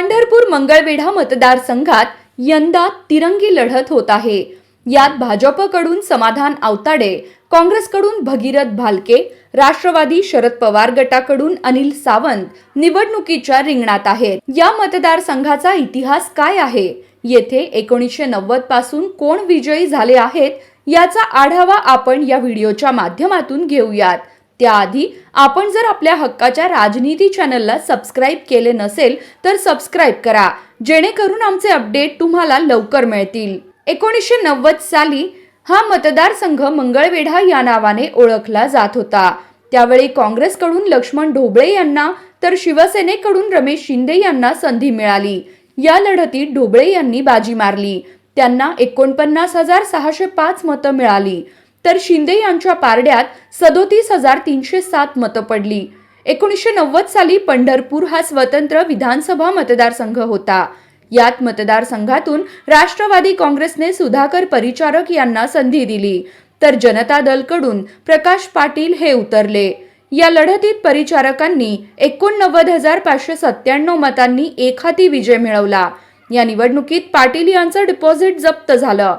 पंढरपूर मंगळवेढा मतदारसंघात यंदा तिरंगी लढत होत आहे. यात भाजपकडून समाधान आवताडे काँग्रेसकडून भगीरथ भालके राष्ट्रवादी शरद पवार गटाकडून अनिल सावंत निवडणुकीच्या रिंगणात आहेत. या मतदारसंघाचा इतिहास काय आहे? येथे एकोणीसशे नव्वदपासून कोण विजयी झाले आहेत? याचा आढावा आपण या व्हिडिओच्या माध्यमातून घेऊयात. त्याआधी आपण जर आपल्या हक्काच्या राजनीती चॅनलला सबस्क्राईब केले नसेल तर सबस्क्राईब करा जेणेकरून आमचे अपडेट तुम्हाला लवकर मिळतील. एकोणीसशे नव्वद साली हा मतदारसंघ मंगळवेढा या नावाने ओळखला जात होता. त्यावेळी काँग्रेसकडून लक्ष्मण ढोबळे यांना तर शिवसेनेकडून रमेश शिंदे यांना संधी मिळाली. या लढतीत ढोबळे यांनी बाजी मारली. त्यांना एकोणपन्नास हजार सहाशे पाच मतं मिळाली. तर शिंदे यांच्या पारड्यात सदोतीस हजार तीनशे सात मतं पडली. एकोणीसशे नव्वद साली पंढरपूर हा स्वतंत्र विधानसभा मतदारसंघ होता. यात मतदारसंघातून राष्ट्रवादी काँग्रेसने सुधाकर परिचारक यांना संधी दिली. तर जनता दलकडून प्रकाश पाटील हे उतरले. या लढतीत परिचारकांनी एकोणनव्वद हजार पाचशे सत्त्याण्णव मतांनी एकहाती विजय मिळवला. या निवडणुकीत पाटील यांचं डिपॉझिट जप्त झालं.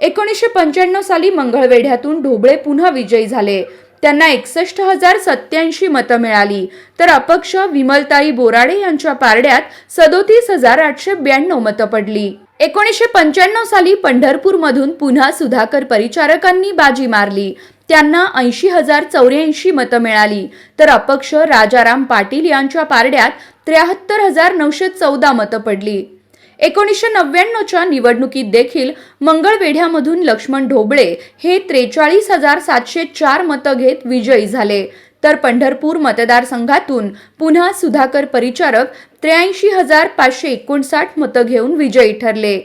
एकोणीसशे पंच्याण्णव साली मंगळवेढ्यातून ढोबळे पुन्हा विजयी झाले. त्यांना एकसष्ट हजार सत्याऐंशी मतं मिळाली. तर अपक्ष विमलताई बोराडे यांच्या पारड्यात सदोतीस हजार आठशे ब्याण्णव मतं पडली. एकोणीसशे पंच्याण्णव साली पंढरपूरमधून पुन्हा सुधाकर परिचारकांनी बाजी मारली. त्यांना ऐंशी हजार चौऱ्याऐंशी मतं मिळाली. तर अपक्ष राजाराम पाटील यांच्या पारड्यात त्र्याहत्तर हजार नऊशे चौदा मतं पडली. एकोणीसशे नव्याण्णवच्या निवडणुकीत देखील मंगळवेढ्यामधून लक्ष्मण ढोबळे हे त्रेचाळीस हजार सातशे चार मतं घेत विजयी झाले. तर पंढरपूर मतदारसंघातून पुन्हा सुधाकर परिचारक त्र्याऐंशी हजार पाचशे एकोणसाठ मतं घेऊन विजयी ठरले.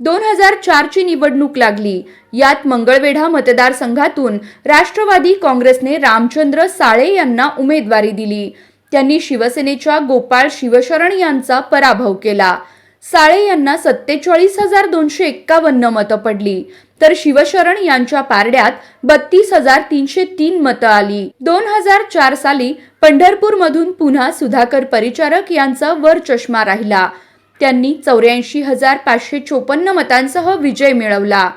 दोन हजार चारची निवडणूक लागली. यात मंगळवेढा मतदारसंघातून राष्ट्रवादी काँग्रेसने रामचंद्र साळे यांना उमेदवारी दिली. त्यांनी शिवसेनेच्या गोपाळ शिवशरण यांचा पराभव केला. साळे यांना सत्तेचाळीस हजार दोनशे एक्कावन्न मतं पडली. तर शिवशरण यांच्या पारड्यात बत्तीस हजार तीनशे तीन मतं आली. दोन हजार चार साली पंढरपूरमधून पुन्हा सुधाकर परिचारक यांचा वर चष्मा राहिला. त्यांनी चौऱ्याऐंशी हजार पाचशे चोपन्न मतांसह विजय मिळवला.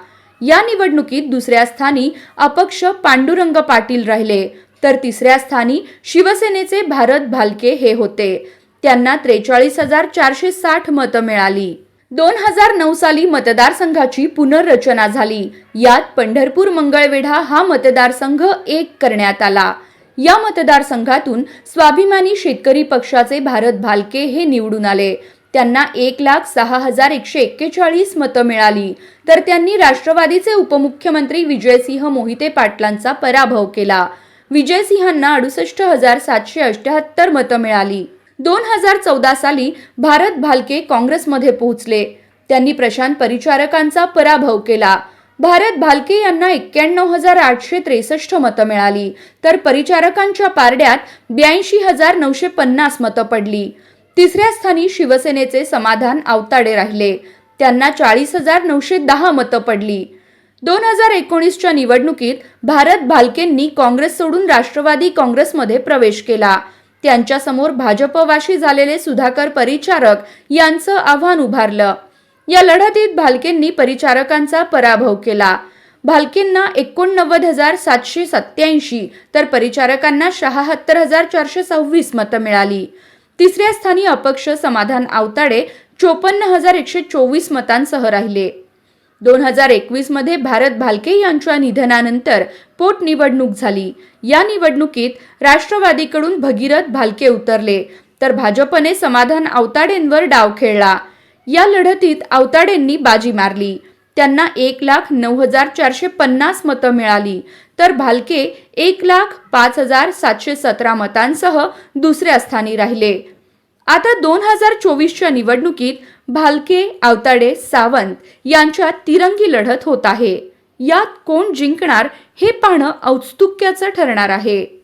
या निवडणुकीत दुसऱ्या स्थानी अपक्ष पांडुरंग पाटील राहिले. तर तिसऱ्या स्थानी शिवसेनेचे भारत भालके हे होते. त्यांना त्रेचाळीस हजार चारशे साठ मतं मिळाली. दोन हजार नऊ साली मतदारसंघाची पुनर्रचना झाली. यात पंढरपूर मंगळवेढा हा मतदारसंघ एक करण्यात आला. या मतदारसंघातून स्वाभिमानी शेतकरी पक्षाचे भारत भालके हे निवडून आले. त्यांना एक लाख सहा हजार एकशे एक्केचाळीस मतं मिळाली. तर त्यांनी राष्ट्रवादीचे उपमुख्यमंत्री विजयसिंह मोहिते पाटलांचा पराभव केला. विजयसिंहांना अडुसष्ट हजार सातशे अठ्याहत्तर मतं मिळाली. दोन हजार चौदा साली भारत भालके काँग्रेसमध्ये पोहोचले. त्यांनी प्रशांत परिचारकांचा पराभव केला. भारत भालके यांना एक्क्याण्णव हजार आठशे त्रेसष्ट मतं मिळाली तर परिचारकांच्या पारड्यात ब्याऐंशी हजार नऊशे पन्नास मतं पडली. तिसऱ्या स्थानी शिवसेनेचे समाधान आवताडे राहिले. त्यांना चाळीस हजार नऊशे दहा मतं पडली. दोन हजार एकोणीसच्या निवडणुकीत भारत भालकेंनी काँग्रेस सोडून राष्ट्रवादी काँग्रेसमध्ये प्रवेश केला. त्यांच्यासमोर भाजपवाशी झालेले सुधाकर परिचारक यांचं आव्हान उभारलं. या लढतीत भालकेंनी परिचारकांचा पराभव केला. भालकेंना एकोणनव्वद हजार सातशे सत्याऐंशी तर परिचारकांना शहात्तर हजार चारशे सव्वीस मतं मिळाली. तिसऱ्या स्थानी अपक्ष समाधान आवताडे चोपन्न हजार एकशे चोवीस मतांसह राहिले. दोन हजार एकवीसमध्ये भारत भालके यांच्या निधनानंतर पोटनिवडणूक झाली. या निवडणुकीत राष्ट्रवादीकडून भगीरथ भालके उतरले तर भाजपने समाधान आवताडेंवर डाव खेळला. या लढतीत आवताडेंनी बाजी मारली. त्यांना एक लाख नऊ हजार चारशे पन्नास मतं मिळाली तर भालके एक लाख पाच हजार सातशे सतरा मतांसह दुसऱ्या स्थानी राहिले. आता दोन हजार चोवीसच्या निवडणुकीत भालके आवताडे सावंत यांच्यात तिरंगी लढत होत आहे. यात कोण जिंकणार हे पाहणं औत्सुक्याचं ठरणार आहे.